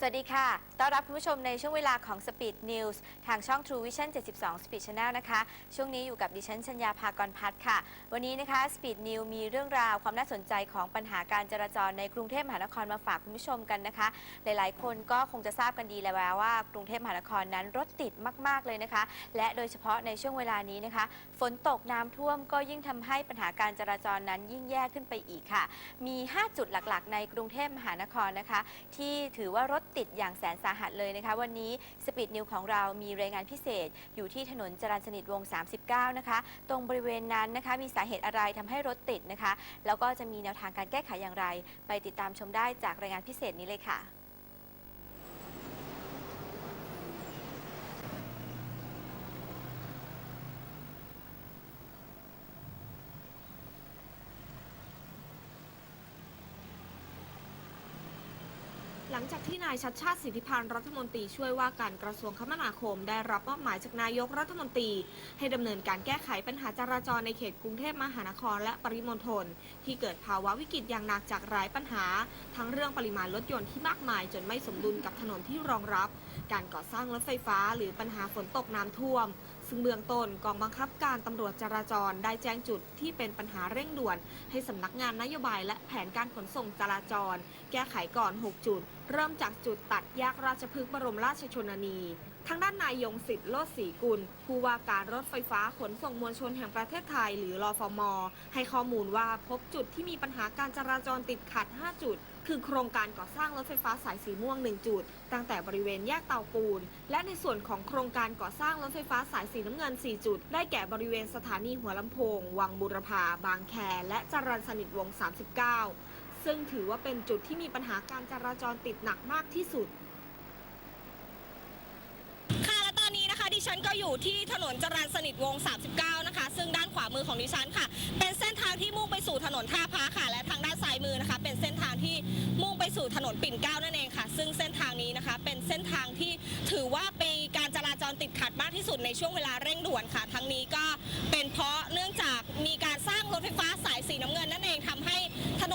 สวัสดีค่ะ ต้อนรับคุณผู้ชมในช่วงเวลาของ Speed News ทางช่อง True Vision 72 Speed Channel นะคะ ช่วงนี้อยู่กับดิฉันชัญญาภากรพัฒน์ค่ะ วันนี้นะคะ Speed News มีเรื่องราวความน่าสนใจของปัญหาการจราจรในกรุงเทพมหานครมาฝากคุณผู้ชมกันนะคะ หลายๆ คนก็คงจะทราบกันดีแล้วว่ากรุงเทพมหานครนั้นรถติดมาก ๆ เลยนะคะ และโดยเฉพาะในช่วงเวลานี้นะคะ ฝนตกน้ำท่วมก็ยิ่งทำให้ปัญหาการจราจรนั้นยิ่งแย่ขึ้นไปอีกค่ะ มี 5 จุดหลัก ๆ ในกรุงเทพมหานครนะคะ ที่ถือว่ารถติดอย่างแสนสาหัสเลยนะคะ วันนี้สปีดนิวของเรามีรายงานพิเศษ อยู่ที่ถนนจรัญสนิทวงศ์39 นะคะ ตรงบริเวณนั้นนะคะ มีสาเหตุอะไรทำให้รถติดนะคะ แล้วก็จะมีแนวทางการแก้ไขอย่างไร ไปติดตามชมได้จากรายงานพิเศษนี้เลยค่ะ ห ลังจากที่นายชัดชาติสิทธิพันธ์รัฐมนตรีช่วยว่าการกระทรวงคมนาคม ได้รับมอบหมายจากนายกรัฐมนตรี ให้ดำเนินการแก้ไขปัญหาจราจรในเขตกรุงเทพมหานครและปริมณฑลที่เกิดภาวะวิกฤตอย่างหนักจากหลายปัญหา ทั้งเรื่องปริมาณรถยนต์ที่มากมาย จนไม่สมดุลกับถนนที่รองรับ การก่อสร้างรถไฟฟ้า หรือปัญหาฝนตกน้ำท่วม ซึ่งเบื้องต้นกองบังคับการตำรวจจราจรได้แจ้งจุดที่เป็นปัญหาเร่งด่วน ให้สำนักงานนโยบายและแผนการขนส่งจราจร แก้ไขก่อน 6 จุด เริ่มจากจุดตัดแยกราชพฤกษ์บรมราชชนนีทางด้านนายยงสิทธิ์โลดศรีกุล ผู้ว่าการรถไฟฟ้าขนส่งมวลชนแห่งประเทศไทยหรือรอฟมให้ข้อมูลว่าพบจุดที่มีปัญหาการจราจรติดขัด 5 จุด คือโครงการก่อสร้างรถไฟฟ้าสายสีม่วง 1 จุด ตั้งแต่บริเวณแยกเตาปูน และในส่วนของโครงการก่อสร้างรถไฟฟ้าสายสีน้ำเงิน 4 จุด ได้แก่บริเวณสถานีหัวลำโพง วังบุรพา บางแค และจรัญสนิทวง 39 ซึ่งถือว่าเป็นจุดที่มีปัญหาการจราจรติดหนักมากที่สุด ดิฉันก็อยู่ที่ถนนจรัญสนิทวง 39 นะคะ ซึ่งด้านขวามือของดิฉันค่ะ เป็นเส้นทางที่มุ่งไปสู่ถนนท่าพระค่ะ และทางด้านซ้ายมือนะคะ เป็นเส้นทางที่มุ่งไปสู่ถนนปิ่นเกล้านั่นเองค่ะ ซึ่งเส้นทางนี้นะคะ เป็นเส้นทางที่ถือว่าเป็นการจราจรติดขัดมากที่สุดในช่วงเวลาเร่งด่วนค่ะ ทั้งนี้ก็เป็นเพราะเนื่องจากมีการสร้างรถไฟฟ้าสายสีน้ำเงินนั่นเองทำให้ถ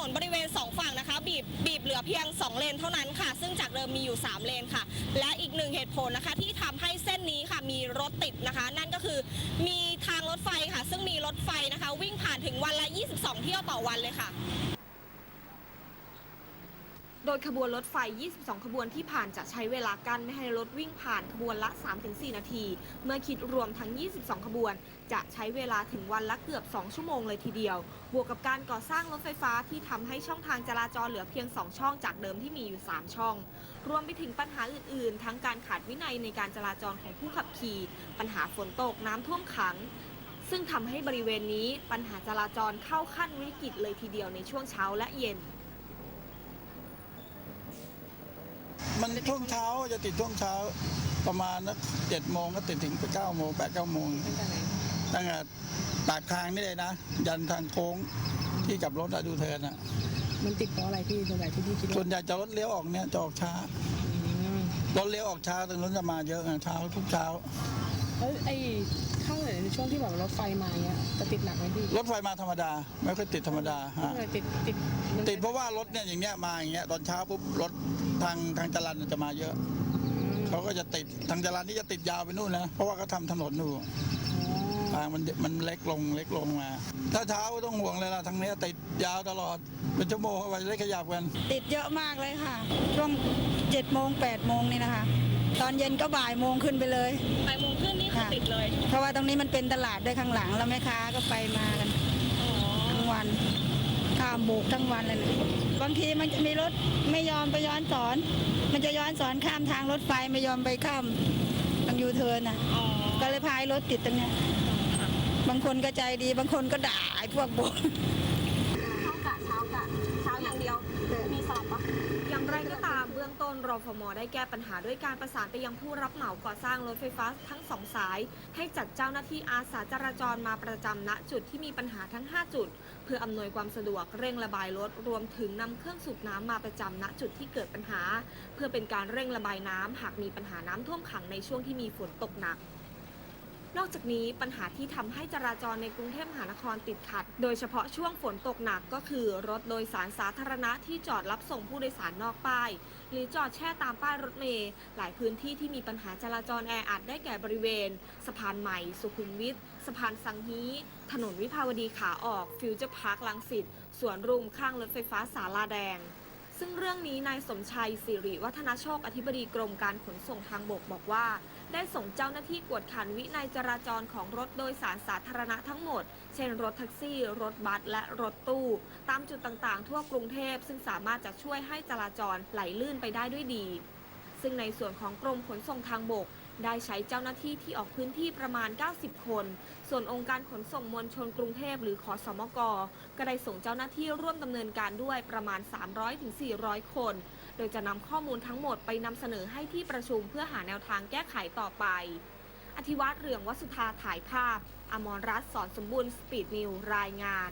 นบริเวณสองฝั่งนะคะ บีบบีบเหลือเพียง 2 เลนเท่านั้นค่ะ ซึ่งจากเดิมมีอยู่ 3 เลนค่ะ และอีกหนึ่งเหตุผลนะคะที่ทำให้เส้นนี้ค่ะมีรถติดนะคะ นั่นก็คือมีทางรถไฟค่ะ ซึ่งมีรถไฟนะคะ วิ่งผ่านถึงวันละ 22 เที่ยวต่อวันเลยค่ะ โดยขบวนรถไฟ 22 ขบวนที่ผ่านจะใช้เวลากั้นไม่ให้รถวิ่งผ่านขบวนละ 3-4 นาที เมื่อคิดรวมทั้ง 22 ขบวน จะใช้เวลาถึงวันละเกือบ 2 ชั่วโมงเลยทีเดียว บวกกับการก่อสร้างรถไฟฟ้าที่ทำให้ช่องทางจราจรเหลือเพียง 2 ช่องจากเดิมที่มีอยู่ 3 ช่อง รวมไปถึงปัญหาอื่น ๆ ทั้งการขาดวินัยในการจราจรของผู้ขับขี่ ปัญหาฝนตกน้ำท่วมขังซึ่งทำให้บริเวณนี้ปัญหาจราจรเข้าขั้นวิกฤตเลยทีเดียวในช่วงเช้าและเย็น มัน ช่วงเช้าจะติดช่วงเช้า ประมาณนักเจ็ดโมงก็ติดถึงเก้าโมงแปดเก้าโมงตั้งแต่ปากทางนี่เลยนะ ยันทางโค้งที่กลับรถอะดูเทิร์นอะมันติดเพราะอะไรพี่ส่วนใหญ่ที่พี่คิดส่วว่านใหญ่จะรถเลี้ยวออกเนี่ยจะออกช้าอืมรถเลี้ยวออกช้าตรงนู้นจะมาเยอะไงเช้าทุกเช้า แล้วไอ้ เข้าไหนในช่วงที่แบบรถไฟมาเนี้ยจะติดหนักไหมพี่รถไฟมาธรรมดา ไม่ค่อยติดธรรมดาฮะเออติดติดมันติดเพราะว่ารถเนี่ยอย่างเงี้ยมาอย่างเงี้ยตอนเช้าปุ๊บรถทางทางจรันจะมาเยอะอืมเขาก็จะติดทางจรันนี่จะติดยาวไปนู่นนะเพราะว่าเขาทำถนนอยู่อ๋อทางมันมันเล็กลงเล็กลงมา ถ้าเช้าต้องห่วงเลยล่ะทางเนี้ยติดยาวตลอดเป็นชั่วโมงกว่าจะได้ขยับกัน ติดเยอะมากเลยค่ะช่วง7จ็ดโมงแปดโมงนี่นะคะ ตอนเย็นก็บ่ายโมงขึ้นไปเลย บ่ายโมงครึ่งนี่คือค่ะติดเลยเพราะว่าตรงนี้มันเป็นตลาดด้วยข้างหลังแล้วแม่ค้าก็ไปมากันทั้งวันข้ามโบกทั้งวันเลยนะบางทีมันจะมีรถไม่ยอมไปย้อนสอน มันจะย้อนสอนข้ามทางรถไฟไม่ยอมไปข้ามทางยูเทิร์นน่ะ อ๋อก็เลยพายรถติดตรงเนี้ยบางคนก็ใจดี บางคนก็ด่าไอ้พวกโบกเช้ากะเช้ากะเช้าอย่างเดียว มีสอบปะอย่างไรก็ตามเบื้ องต้นรฟมได้แก้ปัญหาด้วยการประสานไปยังผู้รับเหมาก่อสร้างรถไฟฟ้าทั้งสองสาย ให้จัดเจ้าหน้าที่อาสาจราจรมาประจำณจุดที่มีปัญหาทั้ง 5 จุด เพื่ออำนวยความสะดวกเร่งระบายรถรวมถึงนำเครื่องสูบน้ำมาประจำณจุดที่เกิดปัญหา เพื่อเป็นการเร่งระบายน้ำหากมีปัญหาน้ำท่วมขังในช่วงที่มีฝนตกหนัก นอกจากนี้ปัญหาที่ทำให้จราจรในกรุงเทพมหานครติดขัด โดยเฉพาะช่วงฝนตกหนักก็คือรถโดยสารสาธารณะที่จอดรับส่งผู้โดยสารนอกป้าย หรือจอดแช่ตามป้ายรถเมล์หลายพื้นที่ที่มีปัญหาจราจรแออัดได้แก่บริเวณ สะพานใหม่ สุขุมวิทสะพานสังฮีถนนวิภาวดีขาออกฟิวเจอร์พาร์คลังสิตสวนรุมข้างรถไฟฟ้าสาลาแดง ซึ่งเรื่องนี้นายสมชัยสิริวัฒนโชคอธิบดีกรมการขนส่งทางบกบอกว่า ได้ส่งเจ้าหน้าที่กวดขันวินัยจราจรของรถโดยสารสาธารณะทั้งหมด เช่นรถแท็กซี่ รถบัสและรถตู้ ตามจุดต่างๆ ทั่วกรุงเทพซึ่งสามารถจะช่วยให้จราจรไหลลื่นไปได้ด้วยดี ซึ่งในส่วนของกรมขนส่งทางบก ได้ใช้เจ้าหน้าที่ที่ออกพื้นที่ประมาณ 90 คน ส่วนองค์การขนส่งมวลชนกรุงเทพหรือขอสมก ก็ได้ส่งเจ้าหน้าที่ร่วมดำเนินการด้วยประมาณ 300-400 คน โดยจะนำข้อมูลทั้งหมดไปนำเสนอให้ที่ประชุมเพื่อหาแนวทางแก้ไขต่อไป อธิวัตรเรืองวัสุธาถ่ายภาพ อมรรัตน์สอนสมบูรณ์สปีดนิวรายงาน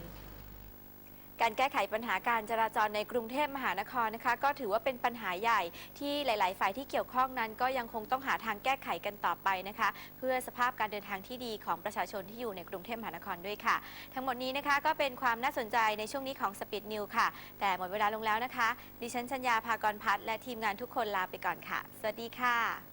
การแก้ไขปัญหาการจราจรในกรุงเทพมหานครนะคะ ก็ถือว่าเป็นปัญหาใหญ่ที่หลาย ๆ ฝ่ายที่เกี่ยวข้องนั้น ก็ยังคงต้องหาทางแก้ไขกันต่อไปนะคะ เพื่อสภาพการเดินทางที่ดีของประชาชนที่อยู่ในกรุงเทพมหานครด้วยค่ะ ทั้งหมดนี้นะคะก็เป็นความน่าสนใจในช่วงนี้ของ Speed News ค่ะ แต่หมดเวลาลงแล้วนะคะ ดิฉันชัญญาภากรพัฒน์และทีมงานทุกคนลาไปก่อนค่ะ สวัสดีค่ะ